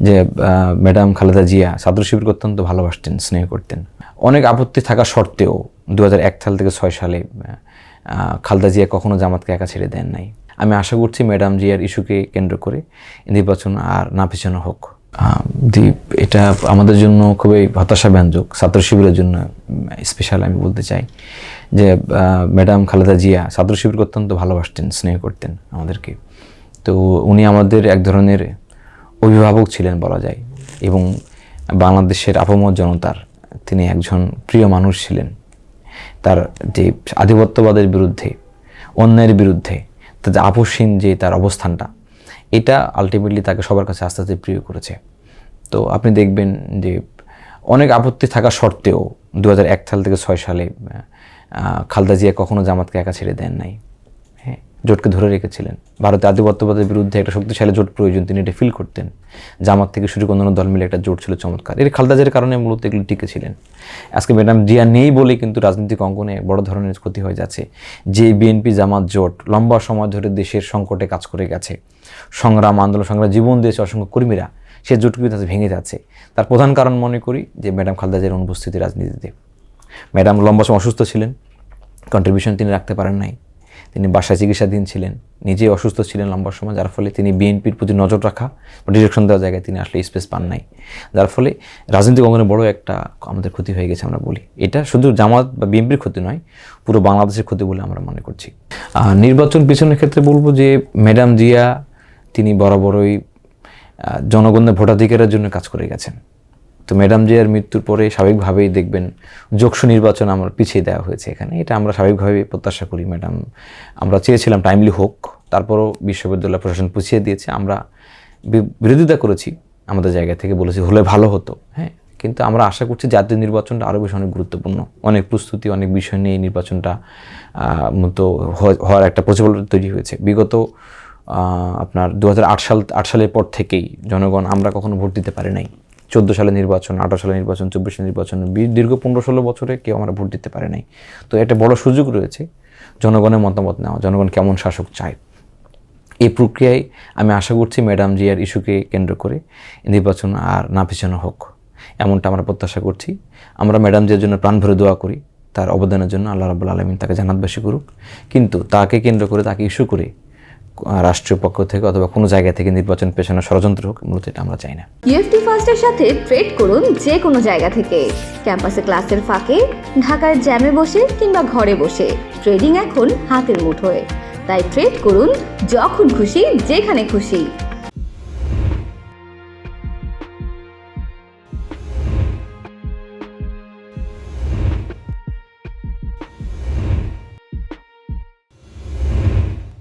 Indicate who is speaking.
Speaker 1: যে ম্যাডাম খালেদা জিয়া ছাত্র শিবিরকে অত্যন্ত ভালোবাসতেন, স্নেহ করতেন। অনেক আপত্তি থাকা সত্ত্বেও দু এক সাল থেকে ছয় সালে খালেদা জিয়া কখনো জামাতকে একা ছেড়ে দেন নাই। আমি আশা করছি ম্যাডাম জিয়ার ইস্যুকে কেন্দ্র করে নির্বাচন আর না পিছানো হোক। দীপ, এটা আমাদের জন্য খুবই হতাশাব্যঞ্জক ছাত্র শিবিরের জন্য স্পেশাল আমি বলতে চাই। যে ম্যাডাম খালেদা জিয়া ছাত্র শিবিরকে অত্যন্ত ভালোবাসতেন, স্নেহ করতেন আমাদেরকে। তো উনি আমাদের এক ধরনের অভিভাবক ছিলেন বলা যায় এবং বাংলাদেশের আপামর জনতার তিনি একজন প্রিয় মানুষ ছিলেন। তার যে আধিপত্যবাদের বিরুদ্ধে, অন্যায়ের বিরুদ্ধে, তার যে আপসহীন যে তার অবস্থানটা, এটা আলটিমেটলি তাকে সবার কাছে আস্তে আস্তে প্রিয় করেছে। তো আপনি দেখবেন যে অনেক আপত্তি থাকা সত্ত্বেও দু সাল থেকে ছয় সালে খালদা জিয়া কখনো জামাতকে একা ছেড়ে দেন নাই। জোটকে ধরে রেখেছিলেন। ভারতে আধিপত্যবাদের বিরুদ্ধে একটা শক্তিশালী জোট প্রয়োজন তিনি এটা ফিল করতেন। জামাত থেকে শুরু করে অন্যান্য দল মিলে একটা জোট ছিল চমৎকার। এর খালদাজের কারণে মূলত এগুলো টিকে ছিলেন আজকে ম্যাডাম জিয়া নেই বলে কিন্তু রাজনৈতিক অঙ্গনে বড় ধরনের ক্ষতি হয়ে যাচ্ছে। যে বিএনপি জামাত জোট লম্বা সময় ধরে দেশের সংকটে কাজ করে গেছে। সংগ্রাম, আন্দোলন, সংগ্রাম, জীবন দিয়েছে অসংখ্য কর্মীরা। সে জোট কিন্তু ভেঙে যাচ্ছে। তার প্রধান কারণ মনে করি যে ম্যাডাম খালদাজের অনুপস্থিতি রাজনীতিতে। ম্যাডাম লম্বা সময় অসুস্থ ছিলেন। কন্ট্রিবিউশন তিনি রাখতে পারেন নাই। তিনি বাসায় চিকিৎসাধীন ছিলেন, নিজেই অসুস্থ ছিলেন লম্বা সময়, যার ফলে তিনি বিএনপির প্রতি নজর রাখা বা ডিরেকশন দেওয়ার জায়গায় তিনি আসলে স্পেস পান নাই। যার ফলে রাজনৈতিক অঙ্গনে বড় একটা আমাদের ক্ষতি হয়ে গেছে আমরা বলি। এটা শুধু জামাত বা বিএনপির ক্ষতি নয়, পুরো বাংলাদেশের ক্ষতি বলে আমরা মনে করছি। নির্বাচন পিছনের ক্ষেত্রে বলব যে, ম্যাডাম জিয়া তিনি বরাবরই জনগণের ভোটাধিকারের জন্য কাজ করে গেছেন। তো ম্যাডাম জিয়ার মৃত্যুর পরে স্বাভাবিকভাবেই দেখবেন যোগসু নির্বাচন আমার পিছিয়ে দেওয়া হয়েছে এখানে। এটা আমরা স্বাভাবিকভাবেই প্রত্যাশা করি, ম্যাডাম। আমরা চেয়েছিলাম টাইমলি হোক, তারপরও বিশ্ববিদ্যালয় প্রশাসন পিছিয়ে দিয়েছে। আমরা বিরোধিতা করেছি আমাদের জায়গা থেকে, বলেছি হলে ভালো হতো হ্যাঁ। কিন্তু আমরা আশা করছি জাতীয় নির্বাচনটা আরও বেশি অনেক গুরুত্বপূর্ণ। অনেক প্রস্তুতি, অনেক বিষয় নিয়ে নির্বাচনটা মতো হওয়ার একটা প্রচলন তৈরি হয়েছে। বিগত আপনার দু হাজার আট সাল আট সালের পর থেকেই জনগণ আমরা কখনো ভোট দিতে পারি নাই। চোদ্দ সালে নির্বাচন, আঠারো সালে নির্বাচন, চব্বিশ সালে নির্বাচন দীর্ঘ পনেরো ষোলো বছরে কেউ আমরা ভোট দিতে পারে নাই। তো একটা বড় সুযোগ রয়েছে জনগণের মতামত নেওয়া, জনগণ কেমন শাসক চায়। এই প্রক্রিয়ায় আমি আশা করছি ম্যাডাম জিয়ার ইস্যুকে কেন্দ্র করে নির্বাচন আর না পিছানো হোক, এমনটা আমরা প্রত্যাশা করছি। আমরা ম্যাডাম জিয়ার জন্য প্রাণ ভরে দোয়া করি, তার অবদানের জন্য আল্লাহ রাবুল আলমিন তাকে জানাতবাসী করুক। কিন্তু তাকে কেন্দ্র করে, তাকে ইস্যু করে রাষ্ট্রীয় পক্ষ থেকে অথবা কোনো জায়গা থেকে নির্বাচন পেছানোর ষড়যন্ত্র হোক, মূলত এটা আমরা চাই না।
Speaker 2: ইউএফটি ফার্স্টের সাথে ট্রেড করুন যে কোনো জায়গা থেকে। ক্যাম্পাসে ক্লাসের ফাঁকে, ঢাকার জ্যামে বসে কিংবা ঘরে বসে। ট্রেডিং এখন হাতের মুঠোয়। তাই ট্রেড করুন যখন খুশি, যেখানে খুশি।